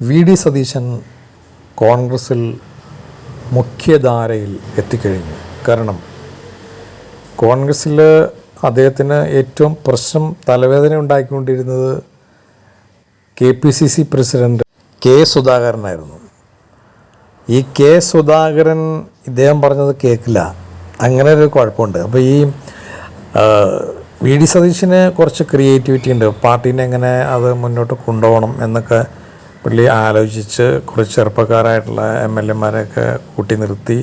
V D Satheesan കോൺഗ്രസിൽ മുഖ്യധാരയിൽ എത്തിക്കഴിഞ്ഞു. കാരണം കോൺഗ്രസ്സിൽ അദ്ദേഹത്തിന് ഏറ്റവും പ്രശ്നം തലവേദന ഉണ്ടാക്കിക്കൊണ്ടിരുന്നത് K P C C president K സുധാകരനായിരുന്നു. ഈ കെ സുധാകരൻ ഇദ്ദേഹം പറഞ്ഞത് കേൾക്കില്ല അങ്ങനെ ഒരു കുഴപ്പമുണ്ട്. അപ്പോൾ ഈ വി ഡി സതീശന് കുറച്ച് ക്രിയേറ്റിവിറ്റി ഉണ്ട്. പാർട്ടീനെ എങ്ങനെ അത് മുന്നോട്ട് കൊണ്ടുപോകണം എന്നൊക്കെ പുള്ളി ആലോചിച്ച് കുറച്ച് ചെറുപ്പക്കാരായിട്ടുള്ള എം എൽ എമാരെയൊക്കെ കൂട്ടി നിർത്തി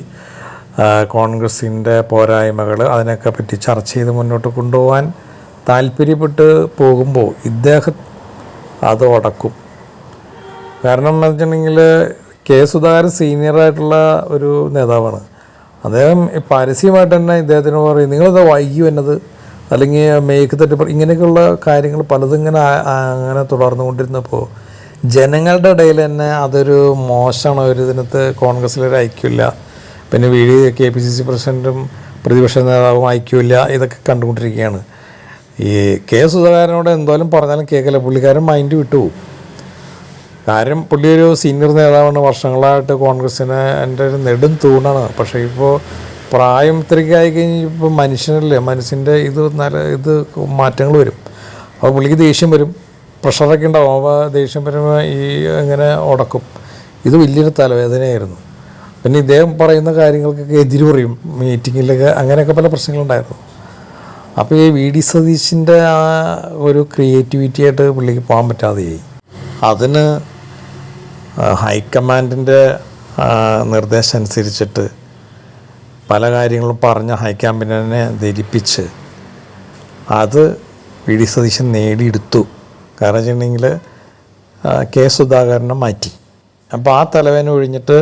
കോൺഗ്രസിന്റെ പോരായ്മകൾ അതിനൊക്കെ പറ്റി ചർച്ച ചെയ്ത് മുന്നോട്ട് കൊണ്ടുപോകാൻ താല്പര്യപ്പെട്ട് പോകുമ്പോൾ ഇദ്ദേഹം അത് ഉടക്കും കാരണം എന്ന് വെച്ചിട്ടുണ്ടെങ്കിൽ കെ സുധാകരൻ സീനിയറായിട്ടുള്ള ഒരു നേതാവാണ്. അദ്ദേഹം പരസ്യമായിട്ട് തന്നെ ഇദ്ദേഹത്തിന് പറയും നിങ്ങളിത് വൈകി എന്നത് അല്ലെങ്കിൽ മേക്ക് തട്ടിപ്പ് ഇങ്ങനെയൊക്കെയുള്ള കാര്യങ്ങൾ പലതും ഇങ്ങനെ അങ്ങനെ തുടർന്നു കൊണ്ടിരുന്നപ്പോൾ ജനങ്ങളുടെ ഇടയിൽ തന്നെ അതൊരു മോശമാണ് ഒരു ഇതിനകത്ത് കോൺഗ്രസ്സിലൊരു ഐക്യമില്ല. പിന്നെ V D K P C C പ്രസിഡന്റും പ്രതിപക്ഷ നേതാവും ഐക്യമില്ല ഇതൊക്കെ കണ്ടുകൊണ്ടിരിക്കുകയാണ്. ഈ കെ സുധാകരനോട് എന്തോലും പറഞ്ഞാലും കേൾക്കില്ല പുള്ളിക്കാരൻ മൈൻഡ് വിട്ടുപോകും കാര്യം പുള്ളി ഒരു സീനിയർ നേതാവാണ് വർഷങ്ങളായിട്ട് കോൺഗ്രസ്സിന് എന്റെ ഒരു നെടും തൂണാണ്. പക്ഷേ ഇപ്പോൾ പ്രായം ഇത്രയ്ക്ക് ആയി കഴിഞ്ഞപ്പോൾ മനുഷ്യനല്ലേ മനസ്സിന്റെ ഇത് നല്ല ഇത് മാറ്റങ്ങൾ വരും. അപ്പോൾ പുള്ളിക്ക് ദേഷ്യം വരും. പ്രഷറൊക്കെ ഉണ്ടാവും. അപ്പോൾ ദേഷ്യം വരുമ്പോൾ ഈ ഇങ്ങനെ ഉടക്കും ഇത് വലിയൊരു തലവേദനയായിരുന്നു. പിന്നെ ഇദ്ദേഹം പറയുന്ന കാര്യങ്ങൾക്കൊക്കെ എതിര് പറയും. മീറ്റിങ്ങിലൊക്കെ അങ്ങനെയൊക്കെ പല പ്രശ്നങ്ങളുണ്ടായിരുന്നു. അപ്പോൾ ഈ വി ഡി സതീശിന്റെ ആ ഒരു ക്രിയേറ്റിവിറ്റി ആയിട്ട് പുള്ളിക്ക് പോകാൻ പറ്റാതെയായി. അതിന് ഹൈക്കമാൻഡിന്റെ നിർദ്ദേശം അനുസരിച്ചിട്ട് പല കാര്യങ്ങളും പറഞ്ഞ ഹൈക്കമാൻഡിനെ ധരിപ്പിച്ച് അത് വി ഡി സതീശൻ നേടിയെടുത്തു. കാരണം വെച്ചിട്ടുണ്ടെങ്കിൽ കെ സുധാകരനെ മാറ്റി. അപ്പോൾ ആ തലവേന ഒഴിഞ്ഞിട്ട്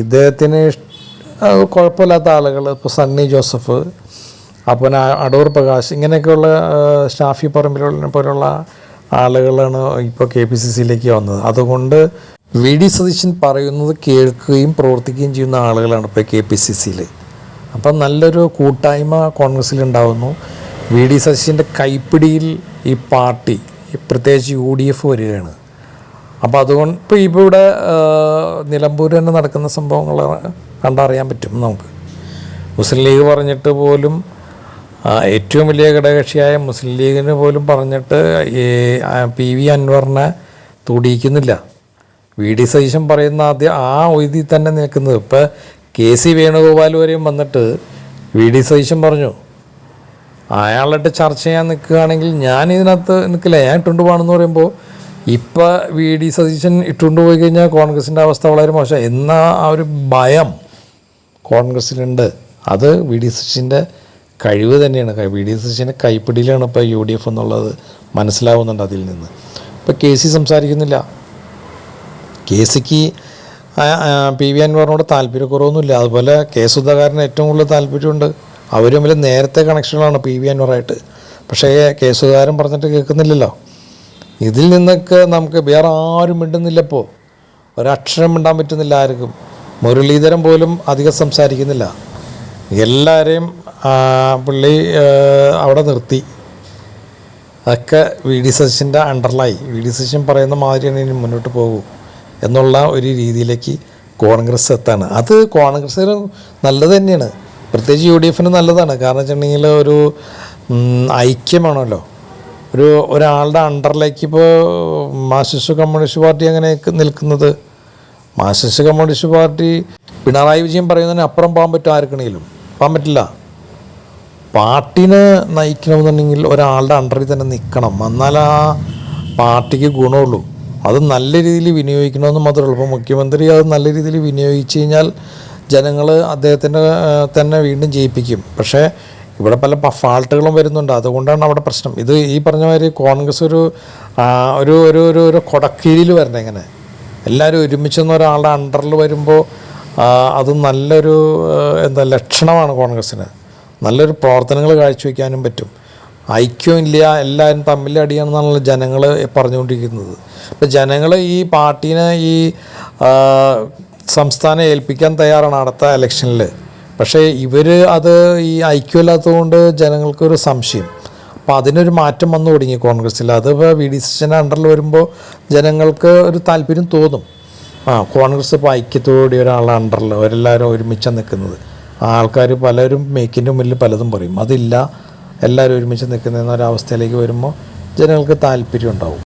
ഇദ്ദേഹത്തിന് കുഴപ്പമില്ലാത്ത ആളുകൾ ഇപ്പോൾ സണ്ണി ജോസഫ് അപ്പോൾ അടൂർ പ്രകാശ് ഇങ്ങനെയൊക്കെയുള്ള ഷാഫി പറമ്പിലുള്ള പോലുള്ള ആളുകളാണ് ഇപ്പോൾ കെ പി സി സിയിലേക്ക് വന്നത്. അതുകൊണ്ട് വി ഡി സതീശൻ പറയുന്നത് കേൾക്കുകയും പ്രവർത്തിക്കുകയും ചെയ്യുന്ന ആളുകളാണ് ഇപ്പോൾ കെ പി സി സിയിൽ അപ്പം നല്ലൊരു കൂട്ടായ്മ കോൺഗ്രസ്സിൽ ഉണ്ടാകുന്നു വി ഡി സതീശന്റെ കൈപ്പിടിയിൽ ഈ പാർട്ടി പ്രത്യേകിച്ച് യു ഡി എഫ് വരികയാണ്. അപ്പോൾ അതുകൊണ്ട് ഇപ്പോൾ ഇവിടെ നിലമ്പൂർ തന്നെ നടക്കുന്ന സംഭവങ്ങൾ കണ്ടറിയാൻ പറ്റും നമുക്ക്. മുസ്ലിം ലീഗ് പറഞ്ഞിട്ട് പോലും ഏറ്റവും വലിയ ഘടകകക്ഷിയായ മുസ്ലിം ലീഗിന് പോലും പറഞ്ഞിട്ട് ഈ പി വി അൻവറിനെ തുടിയിക്കുന്നില്ല. വി ഡി സതീശൻ പറയുന്ന ആദ്യം ആ ഒഴുതി തന്നെ നിൽക്കുന്നത്. ഇപ്പോൾ കെ സി വേണുഗോപാൽ വരെയും വന്നിട്ട് വി ഡി സതീശൻ പറഞ്ഞു അയാളായിട്ട് ചർച്ച ചെയ്യാൻ നിൽക്കുകയാണെങ്കിൽ ഞാൻ ഇതിനകത്ത് നിൽക്കില്ല. ഞാൻ ഇട്ടുകൊണ്ട് പോകണമെന്ന് പറയുമ്പോൾ ഇപ്പം വി ഡി സതീശൻ ഇട്ടുകൊണ്ട് പോയി കഴിഞ്ഞാൽ കോൺഗ്രസിന്റെ അവസ്ഥ വളരെ മോശം എന്ന ആ ഒരു ഭയം കോൺഗ്രസ്സിലുണ്ട് അത് വി ഡി സതീശന്റെ കഴിവ് തന്നെയാണ്. വി ഡി സതീശന്റെ കൈപ്പിടിയിലാണ് ഇപ്പോൾ യു ഡി എഫ് എന്നുള്ളത് മനസ്സിലാവുന്നുണ്ട് അതിൽ നിന്ന്. ഇപ്പോൾ കെ സി സംസാരിക്കുന്നില്ല. കെ സിക്ക് പി വി അൻവറിനോട് താല്പര്യക്കുറവൊന്നുമില്ല. അതുപോലെ കെ സുധാകരന് ഏറ്റവും കൂടുതൽ താല്പര്യമുണ്ട്. അവർ തമ്മിൽ നേരത്തെ കണക്ഷനുകളാണ് പി വി അൻവറായിട്ട്. പക്ഷേ കേസുകാരൻ പറഞ്ഞിട്ട് കേൾക്കുന്നില്ലല്ലോ. ഇതിൽ നിന്നൊക്കെ നമുക്ക് വേറെ ആരും മിണ്ടുന്നില്ലപ്പോൾ ഒരക്ഷരം മിണ്ടാൻ പറ്റുന്നില്ല ആർക്കും. മുരളീധരൻ പോലും അധികം സംസാരിക്കുന്നില്ല. എല്ലാവരെയും പുള്ളി അവിടെ നിർത്തി. അതൊക്കെ വി ഡി സശിന്റെ അണ്ടർലായി വി ഡി സശിൻ പറയുന്ന മാതിരിയാണ് ഇനി മുന്നോട്ട് പോകൂ എന്നുള്ള ഒരു രീതിയിലേക്ക് കോൺഗ്രസ് എത്താണ്. അത് കോൺഗ്രസ്സിന് നല്ലത് തന്നെയാണ്. പ്രത്യേകിച്ച് യു ഡി എഫിന് നല്ലതാണ്. കാരണം വെച്ചിട്ടുണ്ടെങ്കിൽ ഒരു ഐക്യമാണല്ലോ. ഒരു ഒരാളുടെ അണ്ടറിലേക്ക് ഇപ്പോൾ മാർക്സിസ്റ്റ് കമ്മ്യൂണിസ്റ്റ് പാർട്ടി അങ്ങനെ നിൽക്കുന്നത്. Marxist communist party Pinarayi Vijayan പറയുന്നതിന് അപ്പുറം പോകാൻ പറ്റും ആർക്കണെങ്കിലും. പോകാൻ പറ്റില്ല. പാർട്ടിനെ നയിക്കണമെന്നുണ്ടെങ്കിൽ ഒരാളുടെ അണ്ടറിൽ തന്നെ നിൽക്കണം. എന്നാൽ ആ പാർട്ടിക്ക് ഗുണമുള്ളൂ. അത് നല്ല രീതിയിൽ വിനിയോഗിക്കണമെന്ന് മാത്രമേ ഉള്ളൂ. ഇപ്പോൾ മുഖ്യമന്ത്രി അത് നല്ല രീതിയിൽ വിനിയോഗിച്ച് കഴിഞ്ഞാൽ ജനങ്ങൾ അദ്ദേഹത്തിന്റെ തന്നെ വീണ്ടും ജയിപ്പിക്കും. പക്ഷേ ഇവിടെ പല ഫാൾട്ടുകളും വരുന്നുണ്ട്. അതുകൊണ്ടാണ് അവിടെ പ്രശ്നം. ഇത് ഈ പറഞ്ഞ മാതിരി കോൺഗ്രസ് ഒരു ഒരു ഒരു ഒരു ഒരു കൊടക്കീഴിൽ വരണം ഇങ്ങനെ. എല്ലാവരും ഒരുമിച്ചെന്ന് ഒരാളുടെ അണ്ടറിൽ വരുമ്പോൾ അത് നല്ലൊരു എന്താ ലക്ഷണമാണ് കോൺഗ്രസ്സിന്. നല്ലൊരു പ്രവർത്തനങ്ങൾ കാഴ്ചവെക്കാനും പറ്റും. ഐക്യം ഇല്ല എല്ലാവരും തമ്മിൽ അടിയാണെന്നാണല്ലോ ജനങ്ങൾ പറഞ്ഞുകൊണ്ടിരിക്കുന്നത്. അപ്പോൾ ജനങ്ങൾ ഈ പാർട്ടീനെ ഈ സംസ്ഥാനം ഏൽപ്പിക്കാൻ തയ്യാറാണ് അടുത്ത ഇലക്ഷനിൽ പക്ഷേ ഇവർ അത് ഈ ഐക്യമില്ലാത്തതുകൊണ്ട് ജനങ്ങൾക്കൊരു സംശയം. അപ്പോൾ അതിനൊരു മാറ്റം വന്നു തുടങ്ങി കോൺഗ്രസ്സിൽ അത് ഇപ്പോൾ വി ഡി സച്ചിന്റെ അണ്ടറിൽ വരുമ്പോൾ ജനങ്ങൾക്ക് ഒരു താല്പര്യം തോന്നും. ആ കോൺഗ്രസ് ഇപ്പോൾ ഐക്യത്തോടെ ഒരാളെ അണ്ടറിൽ അവരെല്ലാവരും ഒരുമിച്ച് നിൽക്കുന്നത് ആൾക്കാർ പലരും മേക്കിന്റെ മുന്നിൽ പലതും പറയും. അതില്ല എല്ലാവരും ഒരുമിച്ച് നിൽക്കുന്ന ഒരവസ്ഥയിലേക്ക് വരുമ്പോൾ ജനങ്ങൾക്ക് താല്പര്യം ഉണ്ടാവും.